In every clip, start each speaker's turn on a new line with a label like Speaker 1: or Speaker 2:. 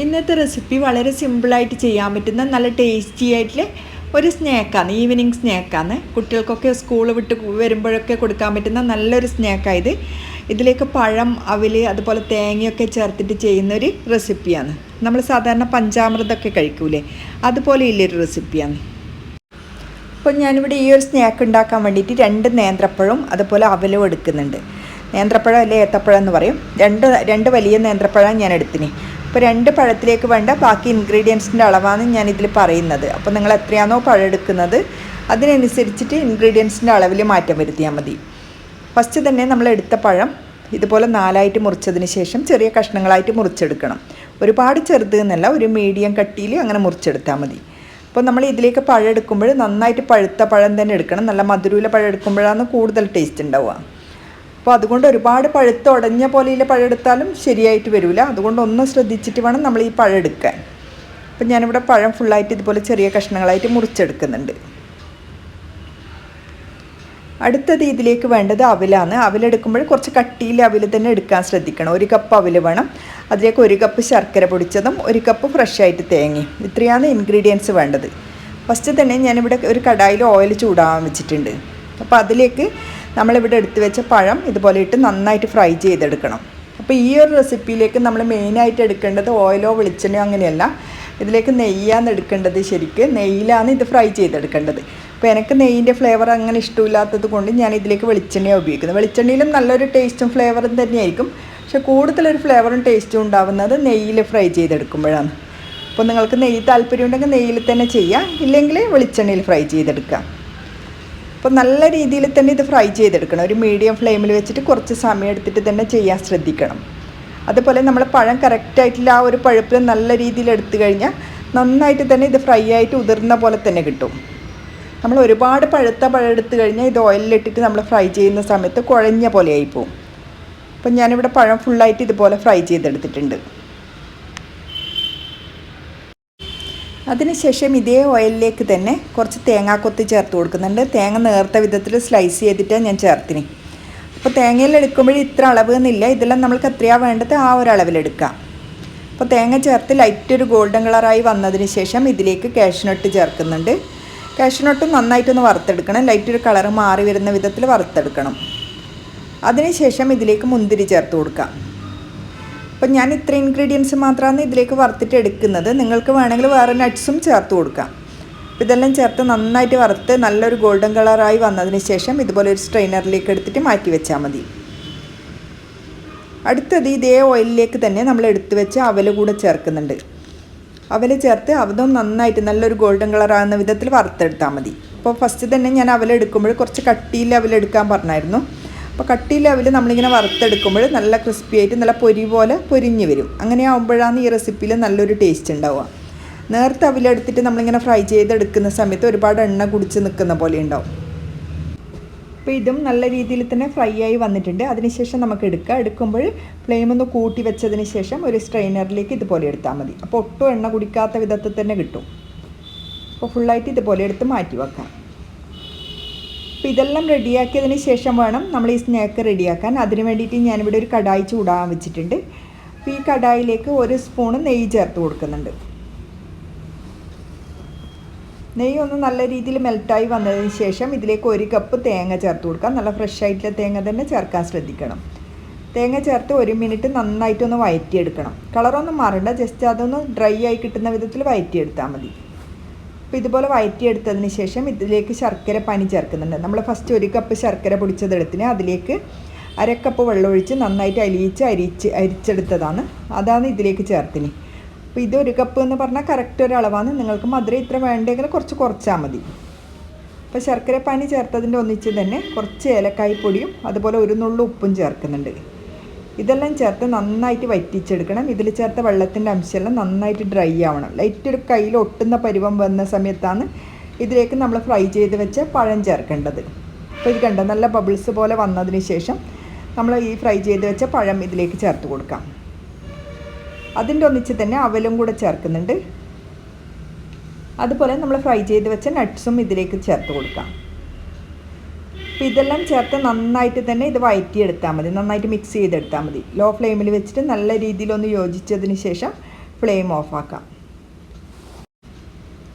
Speaker 1: ഇന്നത്തെ റെസിപ്പി വളരെ സിമ്പിളായിട്ട് ചെയ്യാൻ പറ്റുന്ന നല്ല ടേസ്റ്റി ആയിട്ടുള്ള ഒരു സ്നാക്കാണ് ഈവനിങ് സ്നാക്കാണ് കുട്ടികൾക്കൊക്കെ സ്കൂൾ വിട്ട് വരുമ്പോഴൊക്കെ കൊടുക്കാൻ പറ്റുന്ന നല്ലൊരു സ്നാക്കായത് ഇതിലേക്ക് പഴം അവിൽ അതുപോലെ തേങ്ങയൊക്കെ ചേർത്തിട്ട് ചെയ്യുന്നൊരു റെസിപ്പിയാണ് നമ്മൾ സാധാരണ പഞ്ചാമൃതമൊക്കെ കഴിക്കൂലേ? അതുപോലെ ഉള്ളൊരു റെസിപ്പിയാണ് അപ്പോൾ ഞാനിവിടെ ഈ ഒരു സ്നാക്ക് ഉണ്ടാക്കാൻ വേണ്ടിയിട്ട് രണ്ട് നേന്ത്രപ്പഴവും അതുപോലെ അവലും എടുക്കുന്നുണ്ട്. നേന്ത്രപ്പഴം അല്ലെ ഏത്തപ്പഴം എന്ന് പറയും. രണ്ട് രണ്ട് വലിയ നേന്ത്രപ്പഴം ഞാൻ എടുത്തിന്. അപ്പോൾ രണ്ട് പഴത്തിലേക്ക് വേണ്ട ബാക്കി ഇൻഗ്രീഡിയൻസിന്റെ അളവാണ് ഞാൻ ഇതിൽ പറയുന്നത്. അപ്പോൾ നിങ്ങൾ എത്രയാണോ പഴം എടുക്കുന്നത് അതിനനുസരിച്ചിട്ട് ഇൻഗ്രീഡിയൻസിന്റെ അളവിൽ മാറ്റം വരുത്തിയാൽ മതി. ഫസ്റ്റ് തന്നെ നമ്മൾ എടുത്ത പഴം ഇതുപോലെ നാലായിട്ട് മുറിച്ചതിന് ശേഷം ചെറിയ കഷ്ണങ്ങളായിട്ട് മുറിച്ചെടുക്കണം. ഒരുപാട് ചെറുത് എന്നല്ല ഒരു മീഡിയം കട്ടിയിൽ അങ്ങനെ മുറിച്ചെടുത്താൽ മതി. അപ്പോൾ നമ്മൾ ഇതിലേക്ക് പഴം എടുക്കുമ്പോൾ നന്നായിട്ട് പഴുത്ത പഴം തന്നെ എടുക്കണം. നല്ല മധുരൂല പഴം എടുക്കുമ്പോഴാണ് കൂടുതൽ ടേസ്റ്റ് ഉണ്ടാവുക. അപ്പോൾ അതുകൊണ്ട് ഒരുപാട് പഴുത്ത് ഉടഞ്ഞ പോലെയുള്ള പഴം എടുത്താലും ശരിയായിട്ട് വരില്ല അതുകൊണ്ട് ഒന്ന് ശ്രദ്ധിച്ചിട്ട് വേണം നമ്മൾ ഈ പഴം എടുക്കാൻ. അപ്പം ഞാനിവിടെ പഴം ഫുള്ളായിട്ട് ഇതുപോലെ ചെറിയ കഷ്ണങ്ങളായിട്ട് മുറിച്ചെടുക്കുന്നുണ്ട്. അടുത്തത് ഇതിലേക്ക് വേണ്ടത് അവിലാണ്. അവിലെടുക്കുമ്പോൾ കുറച്ച് കട്ടിയിൽ അവിൽ തന്നെ എടുക്കാൻ ശ്രദ്ധിക്കണം. ഒരു കപ്പ് അവിൽ വേണം. അതിലേക്ക് ഒരു കപ്പ് ശർക്കര പൊടിച്ചതും ഒരു കപ്പ് ഫ്രഷായിട്ട് തേങ്ങയും. ഇത്രയാണ് ഇൻഗ്രീഡിയൻസ് വേണ്ടത്. ഫസ്റ്റ് തന്നെ ഞാനിവിടെ ഒരു കടായിൽ ഓയിൽ ചൂടാവാൻ വെച്ചിട്ടുണ്ട്. അപ്പോൾ അതിലേക്ക് നമ്മളിവിടെ എടുത്തു വെച്ച പഴം ഇതുപോലെ ഇട്ട് നന്നായിട്ട് ഫ്രൈ ചെയ്തെടുക്കണം. അപ്പോൾ ഈ ഒരു റെസിപ്പിയിലേക്ക് നമ്മൾ മെയിനായിട്ട് എടുക്കേണ്ടത് ഓയിലോ വെളിച്ചെണ്ണയോ അങ്ങനെയല്ല. ഇതിലേക്ക് നെയ്യാണ് എടുക്കേണ്ടത് ശരിക്ക്. നെയ്യിലാണ് ഇത് ഫ്രൈ ചെയ്തെടുക്കേണ്ടത്. അപ്പോൾ എനിക്ക് നെയ്യിന്റെ ഫ്ലേവർ അങ്ങനെ ഇഷ്ടമില്ലാത്തത് കൊണ്ട് ഞാൻ ഇതിലേക്ക് വെളിച്ചെണ്ണയാണ് ഉപയോഗിക്കുന്നത്. വെളിച്ചെണ്ണയിലും നല്ലൊരു ടേസ്റ്റും ഫ്ലേവറും തന്നെയായിരിക്കും. പക്ഷെ കൂടുതലൊരു ഫ്ലേവറും ടേസ്റ്റും ഉണ്ടാവുന്നത് നെയ്യിൽ ഫ്രൈ ചെയ്തെടുക്കുമ്പോഴാണ്. അപ്പോൾ നിങ്ങൾക്ക് നെയ്യ് താല്പര്യം ഉണ്ടെങ്കിൽ നെയ്യിൽ തന്നെ ചെയ്യാം. ഇല്ലെങ്കിൽ വെളിച്ചെണ്ണയിൽ ഫ്രൈ ചെയ്തെടുക്കാം. അപ്പോൾ നല്ല രീതിയിൽ തന്നെ ഇത് ഫ്രൈ ചെയ്തെടുക്കണം. ഒരു മീഡിയം ഫ്ലെയിമിൽ വെച്ചിട്ട് കുറച്ച് സമയം എടുത്തിട്ട് തന്നെ ചെയ്യാൻ ശ്രദ്ധിക്കണം. അതുപോലെ നമ്മൾ പഴം കറക്റ്റായിട്ടുള്ള ആ ഒരു പഴുപ്പ് നല്ല രീതിയിൽ എടുത്തു കഴിഞ്ഞാൽ നന്നായിട്ട് തന്നെ ഇത് ഫ്രൈ ആയിട്ട് ഉതിർന്ന പോലെ തന്നെ കിട്ടും. നമ്മൾ ഒരുപാട് പഴുത്ത പഴം എടുത്തു കഴിഞ്ഞാൽ ഇത് ഓയിലിലിട്ടിട്ട് നമ്മൾ ഫ്രൈ ചെയ്യുന്ന സമയത്ത് കുഴഞ്ഞ പോലെ ആയിപ്പോവും. അപ്പം ഞാനിവിടെ പഴം ഫുള്ളായിട്ട് ഇതുപോലെ ഫ്രൈ ചെയ്തെടുത്തിട്ടുണ്ട്. അതിനുശേഷം ഇതേ ഓയിലിലേക്ക് തന്നെ കുറച്ച് തേങ്ങാക്കൊത്ത് ചേർത്ത് കൊടുക്കുന്നുണ്ട്. തേങ്ങ നേർത്ത വിധത്തിൽ സ്ലൈസ് ചെയ്തിട്ടാണ് ഞാൻ ചേർത്തിന്. അപ്പോൾ തേങ്ങയിൽ എടുക്കുമ്പോൾ ഇത്ര അളവ് എന്നില്ല ഇതെല്ലാം നമ്മൾക്ക് എത്രയാണ് വേണ്ടത് ആ ഒരളവിലെടുക്കാം അപ്പോൾ തേങ്ങ ചേർത്ത് ലൈറ്റ് ഒരു ഗോൾഡൻ കളറായി വന്നതിന് ശേഷം ഇതിലേക്ക് കാഷ്നട്ട് ചേർക്കുന്നുണ്ട്. കാഷ്നട്ട് നന്നായിട്ടൊന്ന് വറുത്തെടുക്കണം. ലൈറ്റ് ഒരു കളർ മാറി വരുന്ന വിധത്തിൽ വറുത്തെടുക്കണം. അതിനുശേഷം ഇതിലേക്ക് മുന്തിരി ചേർത്ത് കൊടുക്കാം. അപ്പം ഞാൻ ഇത്ര ഇൻഗ്രീഡിയൻസ് മാത്രമാണ് ഇതിലേക്ക് വറുത്തിട്ട് എടുക്കുന്നത്. നിങ്ങൾക്ക് വേണമെങ്കിൽ വേറെ നട്ട്സും ചേർത്ത് കൊടുക്കാം. ഇതെല്ലാം ചേർത്ത് നന്നായിട്ട് വറുത്ത് നല്ലൊരു ഗോൾഡൻ കളറായി വന്നതിന് ശേഷം ഇതുപോലെ ഒരു സ്ട്രെയിനറിലേക്ക് എടുത്തിട്ട് മാറ്റി വെച്ചാൽ മതി. അടുത്തത് ഇതേ ഓയിലിലേക്ക് തന്നെ നമ്മൾ എടുത്തു വെച്ച് അവൽ കൂടെ ചേർക്കുന്നുണ്ട്. അവൽ ചേർത്ത് അവതും നന്നായിട്ട് നല്ലൊരു ഗോൾഡൻ കളറാകുന്ന വിധത്തിൽ വറുത്തെടുത്താൽ മതി. അപ്പോൾ ഫസ്റ്റ് തന്നെ ഞാൻ അവലെടുക്കുമ്പോൾ കുറച്ച് കട്ടിയിൽ അവലെടുക്കാൻ പറഞ്ഞായിരുന്നു. അപ്പോൾ കട്ടി ലെവൽ നമ്മളിങ്ങനെ വറുത്തെടുക്കുമ്പോൾ നല്ല ക്രിസ്പി ആയിട്ട് നല്ല പൊരി പോലെ പൊരിഞ്ഞ് വരും. അങ്ങനെ ആകുമ്പോഴാണ് ഈ റെസിപ്പിയിൽ നല്ലൊരു ടേസ്റ്റ് ഉണ്ടാവുക. നേരത്തെ അവിലെടുത്തിട്ട് നമ്മളിങ്ങനെ ഫ്രൈ ചെയ്തെടുക്കുന്ന സമയത്ത് ഒരുപാട് എണ്ണ കുടിച്ച് നിൽക്കുന്ന പോലെ ഉണ്ടാവും. അപ്പോൾ ഇതും നല്ല രീതിയിൽ തന്നെ ഫ്രൈ ആയി വന്നിട്ടുണ്ട്. അതിനുശേഷം നമുക്ക് എടുക്കുക എടുക്കുമ്പോൾ ഫ്ലെയിം ഒന്ന് കൂട്ടി വെച്ചതിന് ശേഷം ഒരു സ്ട്രെയിനറിലേക്ക് ഇതുപോലെ എടുത്താൽ മതി. അപ്പോൾ ഒട്ടും എണ്ണ കുടിക്കാത്ത വിധത്തിൽ തന്നെ കിട്ടും. അപ്പോൾ ഫുള്ളായിട്ട് ഇതുപോലെ എടുത്ത് മാറ്റി വെക്കാം. അപ്പോൾ ഇതെല്ലാം റെഡിയാക്കിയതിന് ശേഷം വേണം നമ്മൾ ഈ സ്നാക്ക് റെഡിയാക്കാൻ. അതിന് വേണ്ടിയിട്ട് ഞാനിവിടെ ഒരു കടായി ചൂടാൻ വെച്ചിട്ടുണ്ട്. അപ്പോൾ ഈ കടായിലേക്ക് ഒരു സ്പൂണ് നെയ്യ് ചേർത്ത് കൊടുക്കുന്നുണ്ട്. നെയ്യ് ഒന്ന് നല്ല രീതിയിൽ മെൽറ്റായി വന്നതിന് ശേഷം ഇതിലേക്ക് ഒരു കപ്പ് തേങ്ങ ചേർത്ത് കൊടുക്കാം നല്ല ഫ്രഷ് ആയിട്ടുള്ള തേങ്ങ തന്നെ ചേർക്കാൻ ശ്രദ്ധിക്കണം. തേങ്ങ ചേർത്ത് ഒരു മിനിറ്റ് നന്നായിട്ടൊന്ന് വയറ്റിയെടുക്കണം. കളറൊന്നും മാറണ്ട. ജസ്റ്റ് അതൊന്ന് ഡ്രൈ ആയി കിട്ടുന്ന വിധത്തിൽ വയറ്റിയെടുത്താൽ മതി. അപ്പോൾ ഇതുപോലെ വയറ്റിയെടുത്തതിന് ശേഷം ഇതിലേക്ക് ശർക്കര പനി ചേർക്കുന്നുണ്ട്. നമ്മൾ ഫസ്റ്റ് ഒരു കപ്പ് ശർക്കര പൊടിച്ചതെടുത്തിന് അതിലേക്ക് അരക്കപ്പ് വെള്ളമൊഴിച്ച് നന്നായിട്ട് അലിയിച്ച് അരിച്ച് അരിച്ചെടുത്തതാണ്. അതാണ് ഇതിലേക്ക് ചേർത്തിന്. അപ്പോൾ ഇത് ഒരു കപ്പ് എന്ന് പറഞ്ഞാൽ കറക്റ്റ് ഒരു അളവാണ്. നിങ്ങൾക്ക് മധുരം ഇത്ര വേണ്ടെങ്കിൽ കുറച്ച് കുറച്ചാൽ മതി. അപ്പോൾ ശർക്കര പാനി ചേർത്തതിന്റെ ഒന്നിച്ച് തന്നെ കുറച്ച് ഏലക്കായ് പൊടിയും അതുപോലെ ഒരു നുള്ളു ഉപ്പും ചേർക്കുന്നുണ്ട്. ഇതെല്ലാം ചേർത്ത് നന്നായിട്ട് വറ്റിച്ചെടുക്കണം. ഇതിൽ ചേർത്ത വെള്ളത്തിന്റെ അംശമെല്ലാം നന്നായിട്ട് ഡ്രൈ ആവണം. ലൈറ്റ് ഒരു കയ്യിൽ ഒട്ടുന്ന പരുവം വന്ന സമയത്താണ് ഇതിലേക്ക് നമ്മൾ ഫ്രൈ ചെയ്ത് വെച്ച പഴം ചേർക്കേണ്ടത്. അപ്പോൾ ഇത് കണ്ട? നല്ല ബബിൾസ് പോലെ വന്നതിന് ശേഷം നമ്മൾ ഈ ഫ്രൈ ചെയ്ത് വെച്ച പഴം ഇതിലേക്ക് ചേർത്ത് കൊടുക്കാം. അതിന്റെ ഒന്നിച്ച് തന്നെ അവലും കൂടെ ചേർക്കുന്നുണ്ട്. അതുപോലെ നമ്മൾ ഫ്രൈ ചെയ്ത് വെച്ച നട്ട്സും ഇതിലേക്ക് ചേർത്ത് കൊടുക്കാം. അപ്പോൾ ഇതെല്ലാം ചേർത്ത് നന്നായിട്ട് തന്നെ ഇത് വഴറ്റിയെടുത്താൽ മതി. നന്നായിട്ട് മിക്സ് ചെയ്തെടുത്താൽ മതി. ലോ ഫ്ലെയിമിൽ വെച്ചിട്ട് നല്ല രീതിയിലൊന്ന് യോജിച്ചതിന് ശേഷം ഫ്ലെയിം ഓഫാക്കാം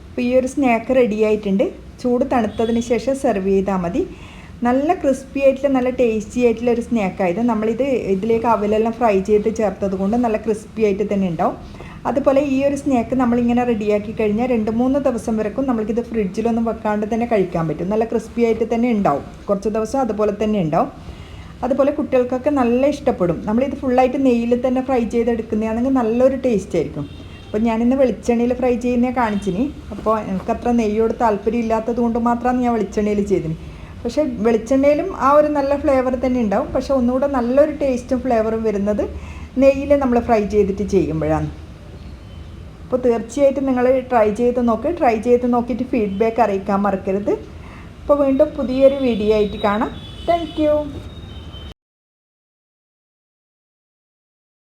Speaker 1: അപ്പോൾ ഈ ഒരു സ്നാക്ക് റെഡിയായിട്ടുണ്ട് ചൂട് തണുത്തതിന് ശേഷം സെർവ് ചെയ്താൽ മതി. നല്ല ക്രിസ്പി ആയിട്ടുള്ള നല്ല ടേസ്റ്റി ആയിട്ടുള്ള ഒരു സ്നാക്കായത് നമ്മളിത് ഇതിലേക്ക് അവലെല്ലാം ഫ്രൈ ചെയ്ത് ചേർത്തത് കൊണ്ട് നല്ല ക്രിസ്പി ആയിട്ട് തന്നെ ഉണ്ടാവും. അതുപോലെ ഈ ഒരു സ്നാക്ക് നമ്മളിങ്ങനെ റെഡിയാക്കി കഴിഞ്ഞാൽ രണ്ട് മൂന്ന് ദിവസം വരെക്കും നമ്മൾക്കിത് ഫ്രിഡ്ജിലൊന്നും വെക്കാണ്ട് തന്നെ കഴിക്കാൻ പറ്റും. നല്ല ക്രിസ്പി ആയിട്ട് തന്നെ ഉണ്ടാവും. കുറച്ച് ദിവസം അതുപോലെ തന്നെ ഉണ്ടാവും. അതുപോലെ കുട്ടികൾക്കൊക്കെ നല്ല ഇഷ്ടപ്പെടും. നമ്മളിത് ഫുള്ളായിട്ട് നെയ്യിൽ തന്നെ ഫ്രൈ ചെയ്തെടുക്കുന്നതാണെങ്കിൽ നല്ലൊരു ടേസ്റ്റ് ആയിരിക്കും. അപ്പോൾ ഞാനിന്ന് വെളിച്ചെണ്ണയിൽ ഫ്രൈ ചെയ്യുന്നേ കാണിച്ചിനി. അപ്പോൾ എനിക്കത്ര നെയ്യോട് താല്പര്യം ഇല്ലാത്തത് കൊണ്ട് മാത്രമാണ് ഞാൻ വെളിച്ചെണ്ണയിൽ ചെയ്തിന്. പക്ഷേ വെളിച്ചെണ്ണയിലും ആ ഒരു നല്ല ഫ്ലേവർ തന്നെ ഉണ്ടാവും. പക്ഷേ ഒന്നുകൂടെ നല്ലൊരു ടേസ്റ്റും ഫ്ലേവറും വരുന്നത് നെയ്യിൽ നമ്മൾ ഫ്രൈ ചെയ്തിട്ട് ചെയ്യുമ്പോഴാണ്. അപ്പോൾ തീർച്ചയായിട്ടും നിങ്ങൾ ട്രൈ ചെയ്ത് നോക്ക്. ട്രൈ ചെയ്ത് നോക്കിയിട്ട് ഫീഡ്ബാക്ക് അറിയിക്കാൻ മറക്കരുത്. അപ്പോൾ വീണ്ടും പുതിയൊരു വീഡിയോ ആയിട്ട് കാണാം. താങ്ക്